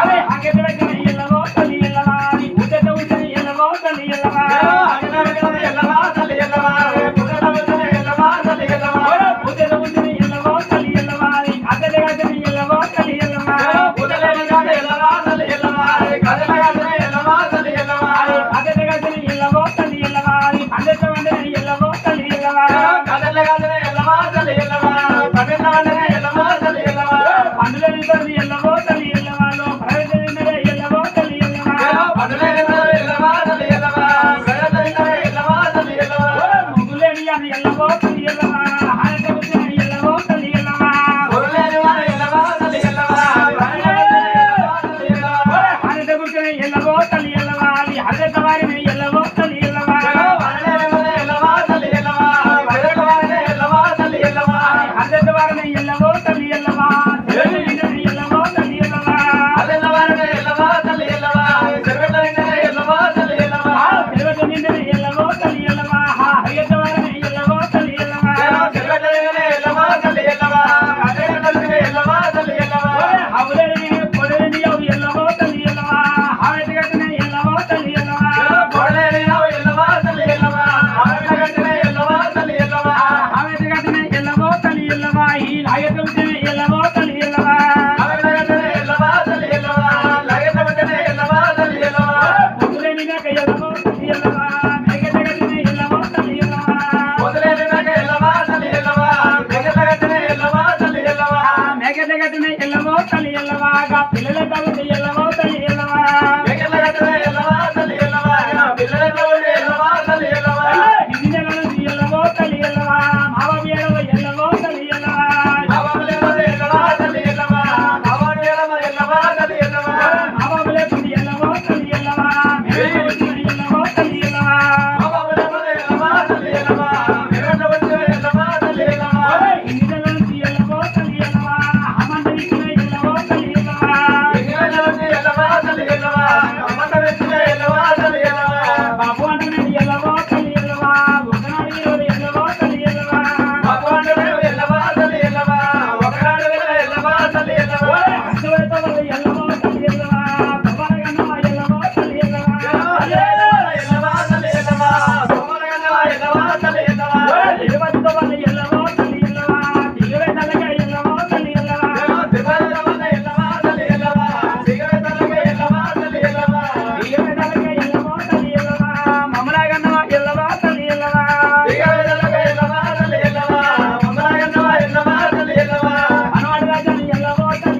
అరే ಎಲ್ಲವೋ ತಲೆ ಎಲ್ಲವಾ ಅಲ್ಲಿ ಹರಿದವಾರಿ పిల్లల తల్లి ఎల్లవాగా పిల్లల తల్లి ఎల్లవా